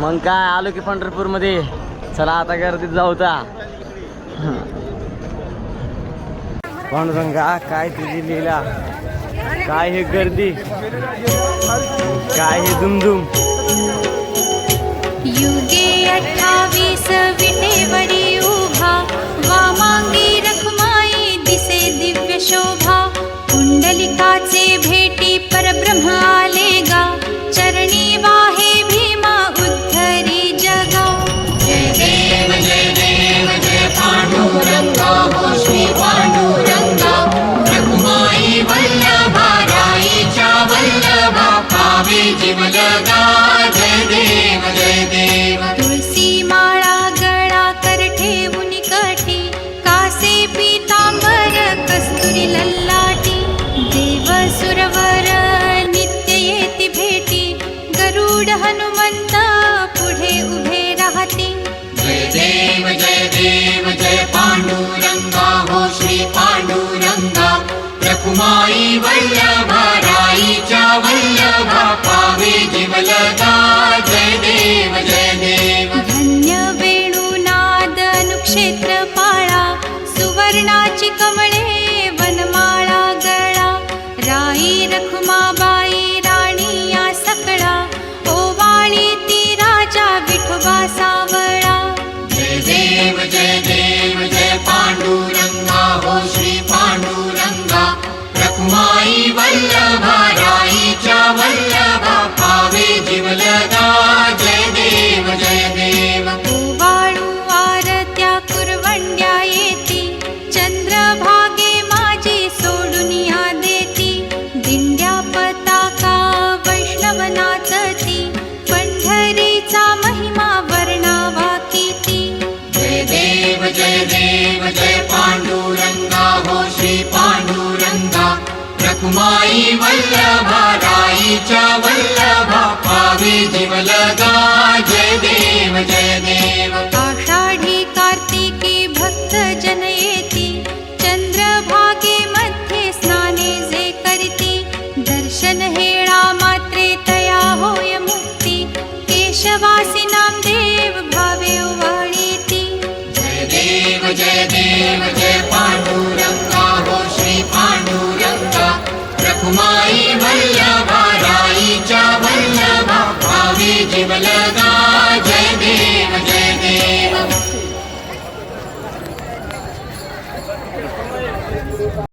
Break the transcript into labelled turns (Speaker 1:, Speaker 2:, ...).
Speaker 1: मग काय आलो की पंढरपूरमध्ये. चला आता गर्दीत जाऊ पांडुरंगा काय तुझी लिहिला काय हे गर्दी? काय हे दुमदुम?
Speaker 2: युगे अठ्ठावीस जीवलगा அருணாச்சி கம देव जय पाण्डुरङ्गा हो श्री पाण्डुरङ्गा रघुमायी वल्लभाराई च वल्लभा पावे जिवलगा। जय देव जय देव। आषाढी कार्तिके भक्त जनयेति चन्द्रभागे मध्ये स्नाने जे करिति दर्शन हेळा मात्रे तया होय मुक्ति।
Speaker 3: केशवासिनी देव जय पांडव